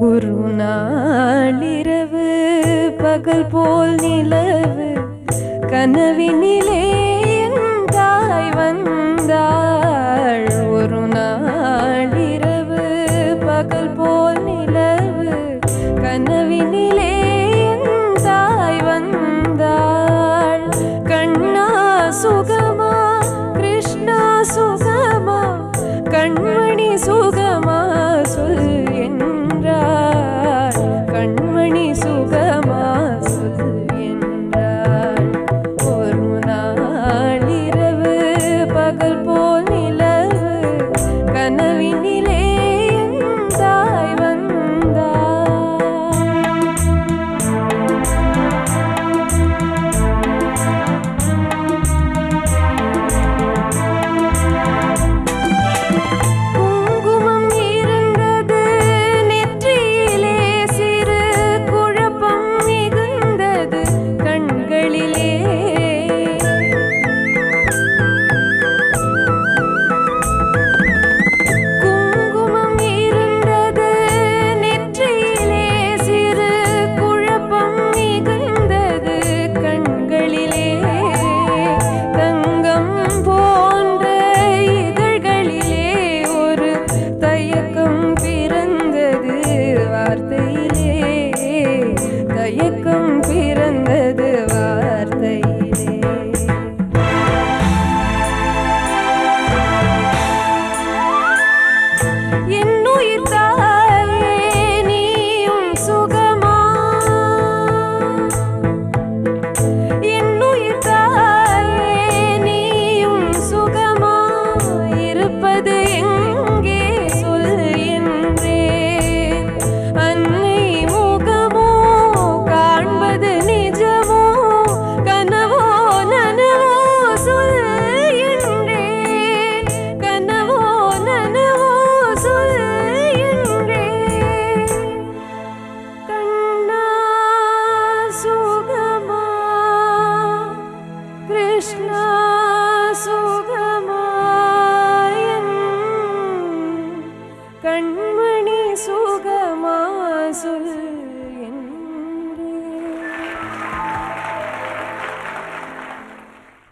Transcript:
ஒரு நாளிரவு பகல் போல் நிலவு. கனவினிலே தாய் வந்தாள். ஒரு நாளிரவு பகல் போல் நிலவு. கனவினிலே தாய் வந்தாள். கண்ணா சுகமா கிருஷ்ணா சுகமா கண்மணி சுக 一根 கண்மணி சுகமாசுல்